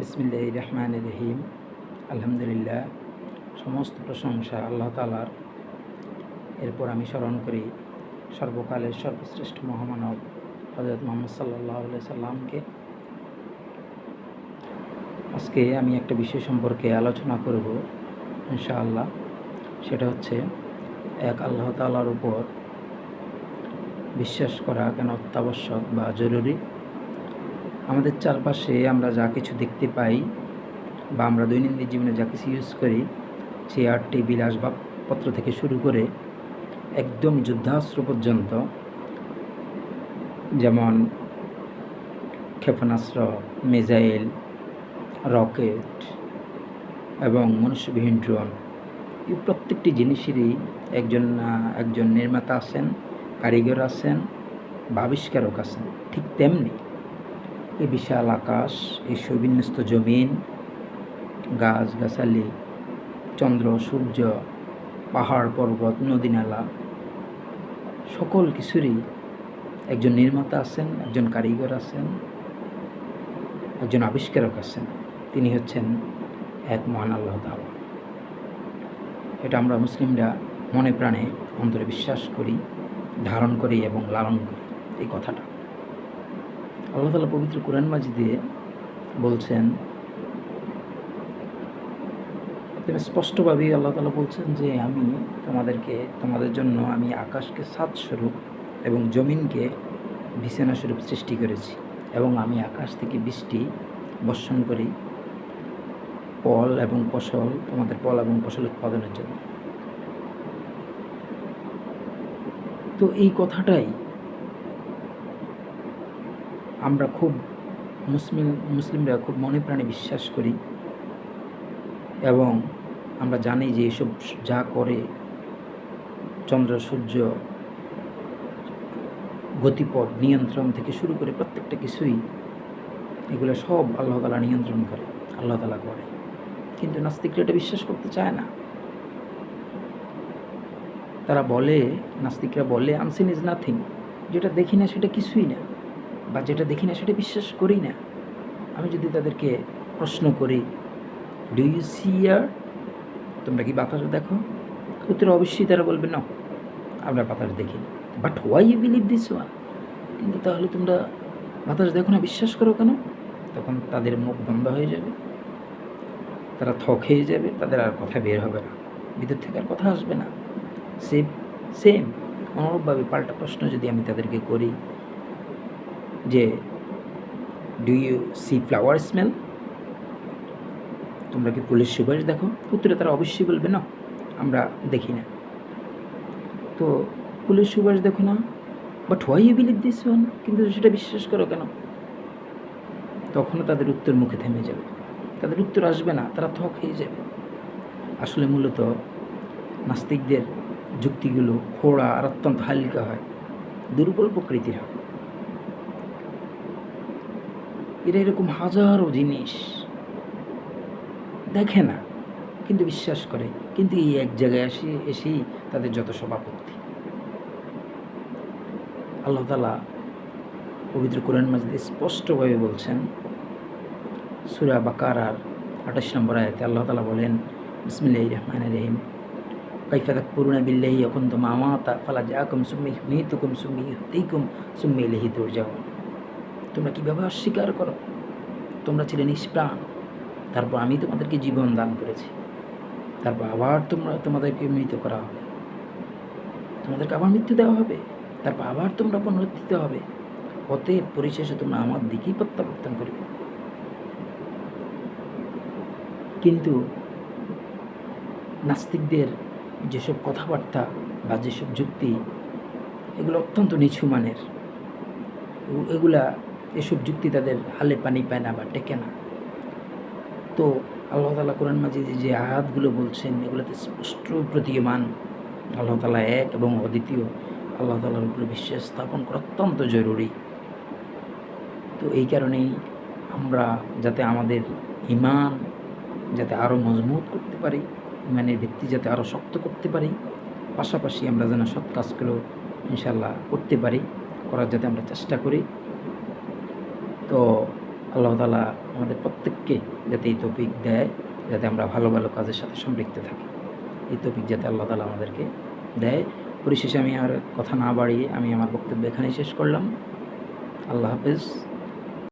বিসমিল্লাহ রহমান রহিম আলহামদুলিল্লাহ, সমস্ত প্রশংসা আল্লাহ তালার এরপর আমি স্মরণ করি সর্বকালের সর্বশ্রেষ্ঠ মহামানব হজরত মোহাম্মদ সাল্লাহ সাল্লামকে আজকে আমি একটা বিষয় সম্পর্কে আলোচনা করব ইনশাআল্লাহ। সেটা হচ্ছে এক আল্লাহ তালার উপর বিশ্বাস করা কেন অত্যাবশ্যক বা জরুরি? আমাদের চারপাশে আমরা যা কিছু দেখতে পাই বা আমরা দৈনন্দিন জীবনে যা কিছু ইউজ করি চেয়ার টেবিল আসবাবপত্র থেকে শুরু করে একদম যুদ্ধাস্ত্র পর্যন্ত, যেমন ক্ষেপণাস্ত্র মিসাইল রকেট এবং মনুষ্যবিহীন ড্রোন এই প্রত্যেকটি জিনিসেরই একজন একজন নির্মাতা আছেন, কারিগর আছেন বা আবিষ্কারক আছেন, ঠিক তেমনি এই বিশাল আকাশ এই সুবিন্যস্ত জমিন, গাছ গাছালি, চন্দ্র, সূর্য, পাহাড়, পর্বত, নদী, নালা, সকল কিছুরই একজন নির্মাতা আছেন, একজন কারিগর আছেন, একজন আবিষ্কারক আছেন। তিনি হচ্ছেন এক মহান আল্লাহ তাআলা। এটা আমরা মুসলিমরা মনে প্রাণে, অন্তরে বিশ্বাস করি, ধারণ করি এবং লালন করি। এই কথাটা। আল্লাহ তালা পবিত্র কোরআন মাজিদে বলছেন স্পষ্টভাবেই আল্লাহ তালা বলছেন যে আমি তোমাদেরকে, তোমাদের জন্য আমি আকাশকে সাত স্বরূপ এবং জমিনকে বিছানা স্বরূপ সৃষ্টি করেছি এবং আমি আকাশ থেকে বৃষ্টি বর্ষণ করি ফল এবং ফসল, তোমাদের ফল এবং ফসল উৎপাদনের জন্য। তো এই কথাটাই আমরা খুব মুসলিম, মুসলিমরা খুব মনে প্রাণে বিশ্বাস করি এবং আমরা জানি যে এসব যা করে চন্দ্র, সূর্য গতিপথ নিয়ন্ত্রণ থেকে শুরু করে প্রত্যেকটা কিছুই এগুলো সব আল্লাহ তালা নিয়ন্ত্রণ করে, আল্লাহ তালা করে। কিন্তু নাস্তিকরা এটা বিশ্বাস করতে চায় না। তারা বলে, নাস্তিকরা বলে আনসিন ইজ নাথিং যেটা দেখি না সেটা কিছুই না। বা যেটা দেখি না, সেটা বিশ্বাস করি না। আমি যদি তাদেরকে প্রশ্ন করি ডু ইউ সি ইয়ার তোমরা কি বাতাস দেখো? উত্তরে অবশ্যই তারা বলবে না আমরা বাতাস দেখি but why you believe this one কিন্তু তাহলে তোমরা বাতাস দেখো না, বিশ্বাস করো কেন? তখন তাদের মুখ বন্ধ হয়ে যাবে। তারা থক হয়ে যাবে, তাদের আর কথা বের হবে না। ভিতর থেকে আর কথা আসবে না। সেম সেম অনুরূপভাবে পাল্টা প্রশ্ন যদি আমি তাদেরকে করি যে do you see flower smell তোমরা কি ফুলের সুবাস দেখো? উত্তরে তারা অবশ্যই বলবে, না, আমরা দেখি না। তো ফুলের সুবাস দেখো না but why you believe this one কিন্তু সেটা বিশ্বাস করো কেন? তখনও তাদের উত্তর মুখে থেমে যাবে। তাদের উত্তর আসবে না, তারা থক হয়ে যাবে। আসলে মূলত নাস্তিকদের যুক্তিগুলো খোড়া আর অত্যন্ত হালকা হয়, দুর্বল প্রকৃতির হয় এরা এরকম হাজারো জিনিস। দেখে না, কিন্তু বিশ্বাস করে। কিন্তু এই এক জায়গায় আসে, এসেই তাদের যত সভাপতি আল্লাহ তালা পবিত্র কোরআন মাজিদে স্পষ্টভাবে বলছেন, সুরা বাকার আর আঠাশ নম্বর আয়াতে আল্লাহ তালা বলেন বিসমিল্লাহ রহমান রহিম, কাইফা পুরুনা বিল্লাহি এখন তো মামাতা ফালা জাকুম সুম্মি নিহিতুকুম সুম্মি তেইকুম সুম্মি লেহি তোর যাও তোমরা কীভাবে অস্বীকার করো? তোমরা ছিলে নিষ্প্রাণ। তারপর আমি তোমাদেরকে জীবন দান করেছি। তারপর আবার তোমরা, তোমাদেরকে মৃত করা হবে। তোমাদেরকে আবার মৃত্যু দেওয়া হবে। তারপর আবার তোমরা পুনরুত্থিত হবে। অতএব পরিশেষে তোমরা আমার দিকেই প্রত্যাবর্তন করবে। কিন্তু নাস্তিকদের যেসব কথাবার্তা বা যেসব যুক্তি, এগুলো অত্যন্ত নিচু মানের। এগুলা এসব যুক্তি তাদের হালে পানি পায় না বা টেকে না। তো আল্লাহ তালা কোরআন মাজিদে যে আয়াতগুলো বলছেন, এগুলোতে স্পষ্ট প্রতীয়মান। আল্লাহ তালা এক এবং অদ্বিতীয়। আল্লাহ তালার উপরে বিশ্বাস স্থাপন করা অত্যন্ত জরুরি। তো এই কারণেই আমরা যাতে আমাদের ইমান যাতে আরও মজবুত করতে পারি ইমানের ভিত্তি যাতে আরও শক্ত করতে পারি, পাশাপাশি আমরা যেন সৎ কাজগুলো ইনশাল্লাহ করতে পারি, করার যাতে আমরা চেষ্টা করি। তো আল্লাহ তালা আমাদের প্রত্যেককে যাতে এই তৌফিক দেয়, যাতে আমরা ভালো ভালো কাজের সাথে সম্পৃক্ত থাকি। এই তৌফিক যাতে আল্লাহ তালা আমাদেরকে দেয়। পরিশেষে আমি আর কথা না বাড়িয়ে আমি আমার বক্তব্য এখানেই শেষ করলাম। আল্লাহ হাফেজ।